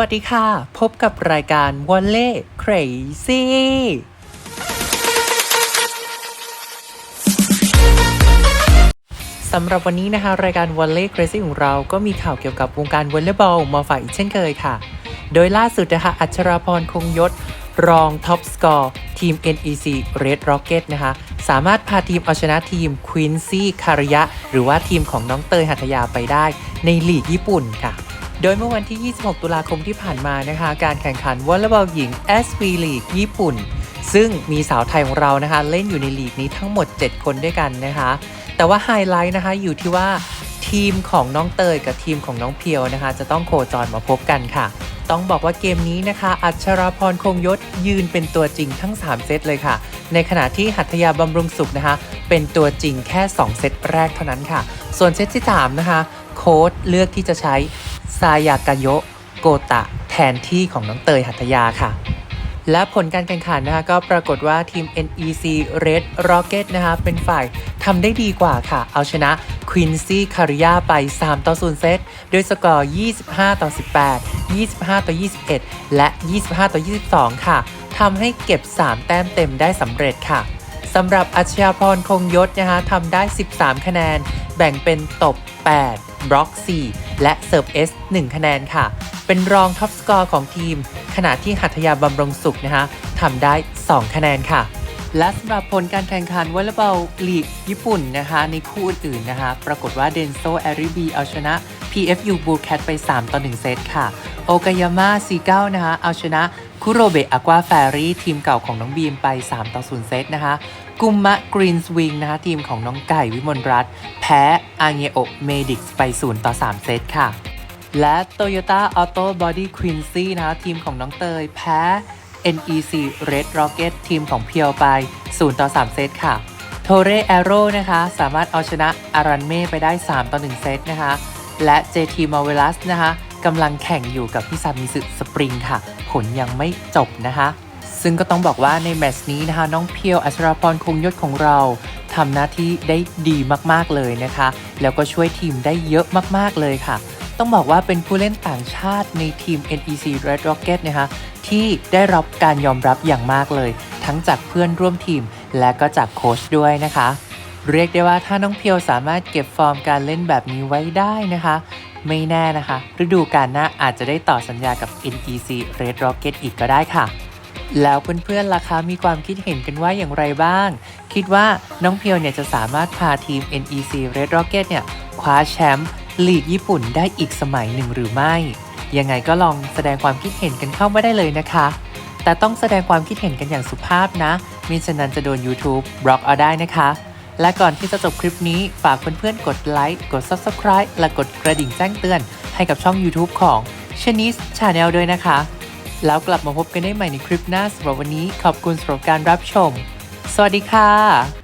วัสดีค่ะ พบกับรายการวอลเล่ครซี่สำหรับวันนี้นะคะ รายการวอลเล่ครซี่ของเราก็มีข่าวเกี่ยวกับวงการวอลเลย์บอลมาฝากอีกเช่นเคยค่ะ โดยล่าสุดนะคะ อัชราพรคงยศ รองท็อปสกอร์ทีม NEC Red Rocket นะคะ สามารถพาทีมเอาชนะทีม Quincy คารยะ หรือว่าทีมของน้องเตยหัตถยาไปได้ในลีกญี่ปุ่นค่ะ โดยเมื่อวันที่ 26 ตุลาคมที่ผ่านมานะคะ การแข่งขันวอลเลย์บอลหญิง SV League ญี่ปุ่น ซึ่งมีสาวไทยของเรานะคะ เล่นอยู่ในลีกนี้ทั้งหมด 7 คนด้วยกันนะคะ แต่ว่าไฮไลท์นะคะอยู่ที่ว่าทีมของน้องเตยกับทีมของน้องเพียวนะคะ จะต้องโคจรมาพบกันค่ะ ต้องบอกว่าเกมนี้นะคะ อัชราพรคงยศยืนเป็นตัวจริงทั้ง 3 เซตเลยค่ะ ในขณะที่หัตถยาบำรุงสุขนะคะ เป็นตัวจริงแค่ 2 เซตแรกเท่านั้นค่ะ ส่วนเซตที่ 3 นะคะ โค้ดเลือกที่จะใช้ายากาโยโกตะแทนที่ของน้องเตยหัตถยาค่ะ และผลการแข่งขันนะคะก็ปรากฏว่าทีม NEC Red Rocket นะคะเป็นฝ่ายทำได้ดีกว่าค่ะ เอาชนะ Quincy c a r i a ไป 3 ต่อ 0 เซตโดยสกอร์ 25 ต่อ 18 25 ต่อ 21 และ 25 ต่อ 22 ค่ะทำให้เก็บ 3 แต้มเต็มได้สำเร็จค่ะ สำหรับอัชยาพรคงยศนะคะทำได้ 13 คะแนน แบ่งเป็นตบ 8 บล็อก 4 และเซิร์ฟ S 1คะแนนค่ะ เป็นรองท็อปสกอร์ของทีม ขณะที่หัตถยาบำรงสุขนะคะทำได้ 2 คะแนนค่ะ และสำหรับผลการแข่งขันวอลเลย์บอลลีกญี่ปุ่นนะคะ ในคู่อื่นๆนะคะ ปรากฏว่าเดนโซแอริบีเอาชนะ PFU b u l l c a t ไป 3 ต่อ 1 เซตค่ะ โอกายาม่าซีเก้านะคะ เอาชนะคุโรเบะอ q ควาแฟรี่ทีมเก่าของน้องบีมไป 3 ต่อ 0 เซตนะคะ กุมมะกรีนสวิงนะคะทีมของน้องไก่วิมลรัตน์แพ้อาเงโอเมดิกไป0ต่อ 3 เซตค่ะ และ Toyota Auto Body Quincy นะคะทีมของน้องเตยแพ้ NEC Red Rocket ทีมของเพียวไป 0 ต่อ 3 เซตค่ะ โทเร a อโร่นะคะ สามารถเอาชนะอารันเม่ไปได้ 3 ต่อ 1 เซตนะคะ และ JT m a r v e l o u s นะคะกำลังแข่งอยู่กับพี่ซามิสึสปริงค่ะ ผลยังไม่จบนะคะ ซึ่งก็ต้องบอกว่าในแมตช์นี้นะคะ น้องเพียวอัชราพรคงยศของเราทำหน้าที่ได้ดีมากๆเลยนะคะ แล้วก็ช่วยทีมได้เยอะมากๆเลยค่ะ ต้องบอกว่าเป็นผู้เล่นต่างชาติในทีม NEC Red Rocket นะคะที่ได้รับการยอมรับอย่างมากเลย ทั้งจากเพื่อนร่วมทีมและก็จากโค้ชด้วยนะคะ เรียกได้ว่าถ้าน้องเพียวสามารถเก็บฟอร์มการเล่นแบบนี้ไว้ได้นะคะ ไม่แน่นะคะ ฤดูกาลหน้าอาจจะได้ต่อสัญญากับ NEC Red Rocket อีกก็ได้ค่ะ แล้วเพื่อนๆล่ะคะมีความคิดเห็นกันว่าอย่างไรบ้าง คิดว่าน้องเพียวเนี่ยจะสามารถพาทีม NEC Red Rocket เนี่ยคว้าแชมป์ลีกญี่ปุ่นได้อีกสมัยหนึ่งหรือไม่ ยังไงก็ลองแสดงความคิดเห็นกันเข้ามาได้เลยนะคะ แต่ต้องแสดงความคิดเห็นกันอย่างสุภาพนะมิฉะนั้นจะโดน YouTube บล็อกเอาได้นะคะ และก่อนที่จะจบคลิปนี้ฝากเพื่อนๆกดไลค์กด Subscribe และกดกระดิ่งแจ้งเตือนให้กับช่อง YouTube ของ c h a n i s Channel ด้วยนะคะ แล้วกลับมาพบกันได้ใหม่ในคลิปหน้าสำหรับวันนี้ขอบคุณสำหรับการรับชม สวัสดีค่ะ